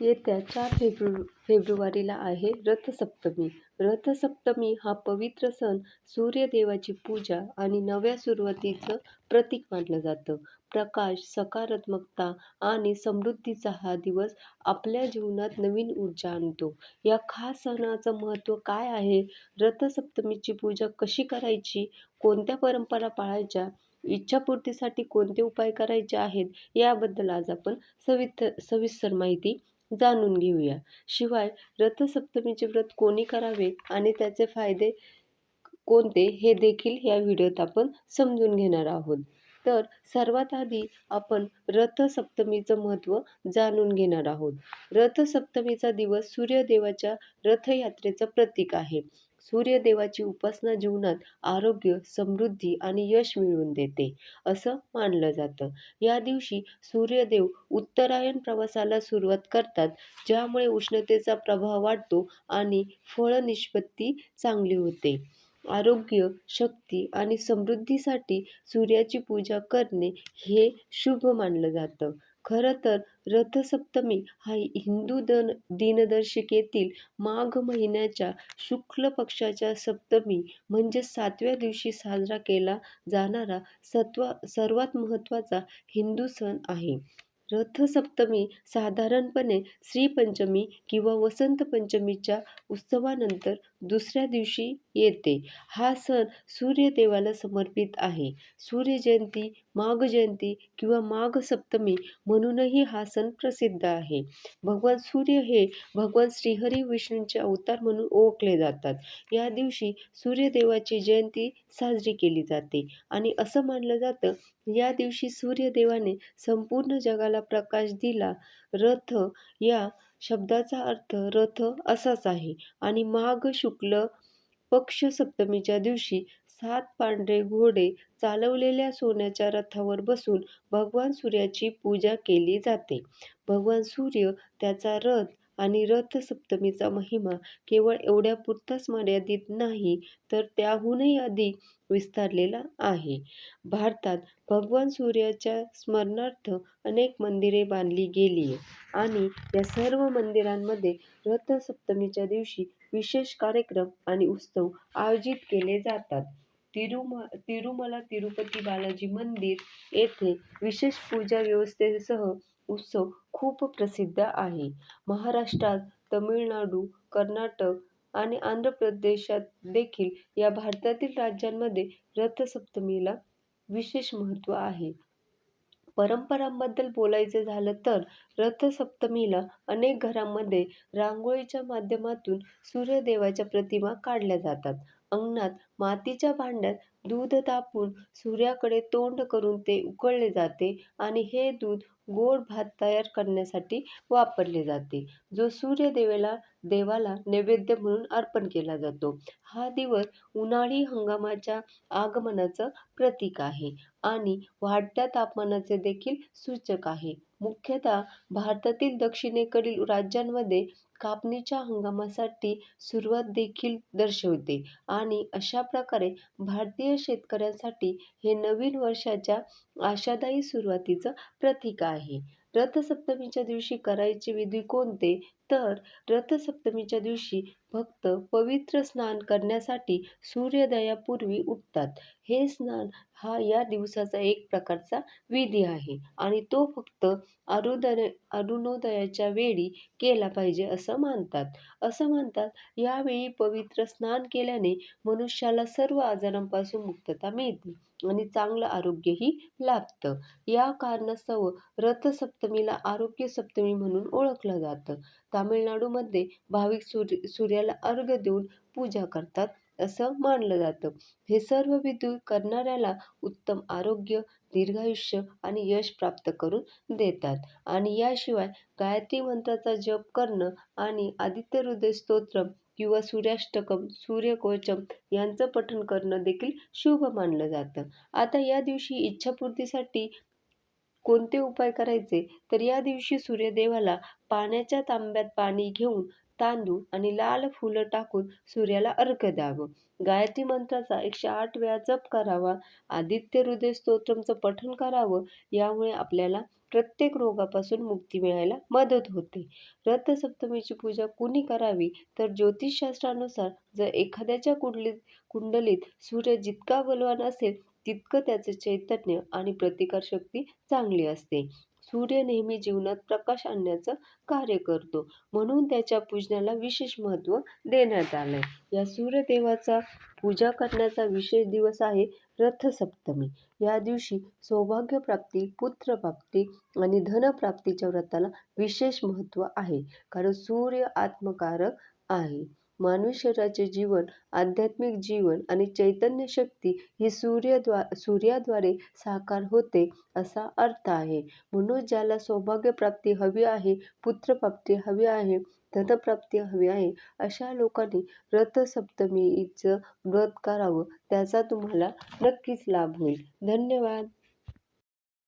येत्या चार फेब्रु फेब्रुवारीला आहे रथसप्तमी. रथसप्तमी हा पवित्र सण सूर्यदेवाची पूजा आणि नव्या सुरुवातीचं प्रतीक मानलं जातं. प्रकाश, सकारात्मकता आणि समृद्धीचा हा दिवस आपल्या जीवनात नवीन ऊर्जा आणतो. या खास सणाचं महत्त्व काय आहे? रथसप्तमीची पूजा कशी करायची? कोणत्या परंपरा पाळायच्या? इच्छापूर्तीसाठी कोणते उपाय करायचे आहेत? याबद्दल आज आपण सविस्तर सविस्तर माहिती जाणून घेऊया. शिवाय रथसप्तमीचे व्रत कोणी करावे आणि त्याचे फायदे कोणते हे देखील या व्हिडिओत आपण समजून घेणार आहोत. तर सर्वात आधी आपण रथसप्तमीचं महत्त्व जाणून घेणार आहोत. रथसप्तमीचा दिवस सूर्यदेवाच्या रथयात्रेचं प्रतीक आहे. सूर्यदेवाची उपासना जीवनात आरोग्य, समृद्धी आणि यश मिळवून देते, असं मानलं जातं. या दिवशी सूर्यदेव उत्तरायण प्रवासाला सुरुवात करतात, ज्यामुळे उष्णतेचा प्रभाव वाढतो आणि फळनिष्पत्ती चांगली होते. आरोग्य, शक्ती आणि समृद्धीसाठी सूर्याची पूजा करणे हे शुभ मानलं जातं. खरं तर रथसप्तमी हा हिंदू दन दिनदर्शिकेतील माघ महिन्याच्या शुक्ल पक्षाच्या सप्तमी म्हणजेच सातव्या दिवशी साजरा केला जाणारा सर्वात महत्त्वाचा हिंदू सण आहे. रथसप्तमी साधारणपणे श्रीपंचमी किंवा वसंत पंचमीच्या उत्सवानंतर दुसऱ्या दिवशी येते. हा सण सूर्यदेवाला समर्पित आहे. सूर्यजयंती, माघ जयंती किंवा माघ सप्तमी म्हणूनही हा सण प्रसिद्ध आहे. भगवान सूर्य हे भगवान श्रीहरी विष्णूंचे अवतार म्हणून ओळखले जातात. या दिवशी सूर्यदेवाची जयंती साजरी केली जाते आणि असं मानलं जातं, या दिवशी सूर्यदेवाने संपूर्ण जगाला प्रकाश दिला. रथ या शब्दाचा अर्थ रथ असाच आहे आणि माघ शुक्ल पक्ष सप्तमीच्या दिवशी सात पांढरे घोडे चालवलेल्या सोन्याच्या रथावर बसून भगवान सूर्याची पूजा केली जाते. भगवान सूर्य, त्याचा रथ आणि रथसप्तमीचा महिमा केवळ एवढ्यापुरताच मर्यादित नाही, तर त्याहूनही अधिक विस्तारलेला आहे. भारतात भगवान सूर्याच्या स्मरणार्थ अनेक मंदिरे बांधली गेली आणि या सर्व मंदिरांमध्ये रथसप्तमीच्या दिवशी विशेष कार्यक्रम आणि उत्सव आयोजित केले जातात. तिरुमला तिरुपती बालाजी मंदिर येथे विशेष पूजा व्यवस्थेसह उत्सव खूप प्रसिद्ध आहे. महाराष्ट्रात, तमिळनाडू, कर्नाटक आणि आंध्र प्रदेशात देखील या भारतातील राज्यांमध्ये रथसप्तमीला विशेष महत्त्व आहे. परंपरांबद्दल बोलायचं झालं तर रथसप्तमीला अनेक घरांमध्ये रांगोळीच्या माध्यमातून सूर्यदेवाच्या प्रतिमा काढल्या जातात. अंगणात मातीच्या भांड्यात दूध तापून सूर्याकडे तोंड करून ते उकळले जाते आणि हे दूध गोड भात तयार करण्यासाठी वापरले जाते, जो सूर्यदेवाला नैवेद्य म्हणून अर्पण केला जातो. हा दिवस उन्हाळी हंगामाच्या आगमनाचं प्रतीक आहे आणि वाढत्या तापमानाचे देखील सूचक आहे. मुख्यतः भारतातील दक्षिणेकडील राज्यांमध्ये कापणीच्या हंगामासाठी सुरुवात देखील दर्शवते आणि अशा प्रकारे भारतीय शेतकऱ्यांसाठी हे नवीन वर्षाच्या आशादायी सुरुवातीचं प्रतीक आहे. रथसप्तमीच्या दिवशी करायचे विधी कोणते? तर रथसप्तमीच्या दिवशी भक्त पवित्र स्नान करण्यासाठी सूर्योदयापूर्वी उठतात. हे स्नान हा या दिवसाचा एक प्रकारचा विधी आहे आणि तो फक्त अरुदय अरुणोदयाच्या वेळी केला पाहिजे असं मानतात. असं मानतात यावेळी पवित्र स्नान केल्याने मनुष्याला सर्व आजारांपासून मुक्तता मिळते आणि चांगलं आरोग्यही लाभतं. या कारणास्तव रथसप्तमीला आरोग्य सप्तमी म्हणून ओळखलं जातं. तामिळनाडूमध्ये भाविक सूर्य सूर्या सूर्याला अर्घ्य देऊन पूजा करतात, असं मानलं जातं. हे सर्व विधी करणाऱ्याला उत्तम आरोग्य, दीर्घायुष्य आणि यश प्राप्त करून देतात आणि याशिवाय गायत्री मंत्राचा जप करणं आणि आदित्य हृदय स्तोत्र किंवा सूर्याष्टकम सूर्यकोचम यांचं पठण करणं देखील शुभ मानलं जातं. आता या दिवशी इच्छापूर्तीसाठी कोणते उपाय करायचे? तर या दिवशी सूर्यदेवाला पाण्याच्या तांब्यात पाणी घेऊन तांदूळ आणि लाल फुलं टाकून सूर्याला अर्घ्य द्यावं. गायत्री मंत्राचा एकशे आठ वेळा जप करावा. आदित्य हृदय स्तोत्रमचं पठण करावं. यामुळे आपल्याला प्रत्येक रोगापासून मुक्ती मिळायला मदत होते रथसप्तमीची पूजा कुणी करावी तर ज्योतिषशास्त्रानुसार जर एखाद्याच्या कुंडलीत कुंडलीत सूर्य जितका बलवान असेल तितकं त्याचे चैतन्य आणि प्रतिकारशक्ती चांगली असते सूर्य नेहमी जीवनात प्रकाश आणण्याचं कार्य करतो. म्हणून त्याच्या पूजनाला विशेष महत्त्व देण्यात आलंय. या सूर्यदेवाचा पूजा करण्याचा विशेष दिवस आहे रथसप्तमी. या दिवशी सौभाग्यप्राप्ती पुत्रप्राप्ती आणि धनप्राप्तीच्या व्रताला विशेष महत्त्व आहे. कारण सूर्य आत्मकारक आहे. मानवी शरीराचे जीवन आध्यात्मिक जीवन आणि चैतन्य शक्ती ही सूर्यद्वा सूर्याद्वारे साकार होते असा अर्थ आहे. म्हणून ज्याला सौभाग्यप्राप्ती हवी आहे पुत्रप्राप्ती हवी आहे धनप्राप्ती हवी आहे अशा लोकांनी रथसप्तमीचं व्रत करावं त्याचा तुम्हाला नक्कीच लाभ होईल. धन्यवाद.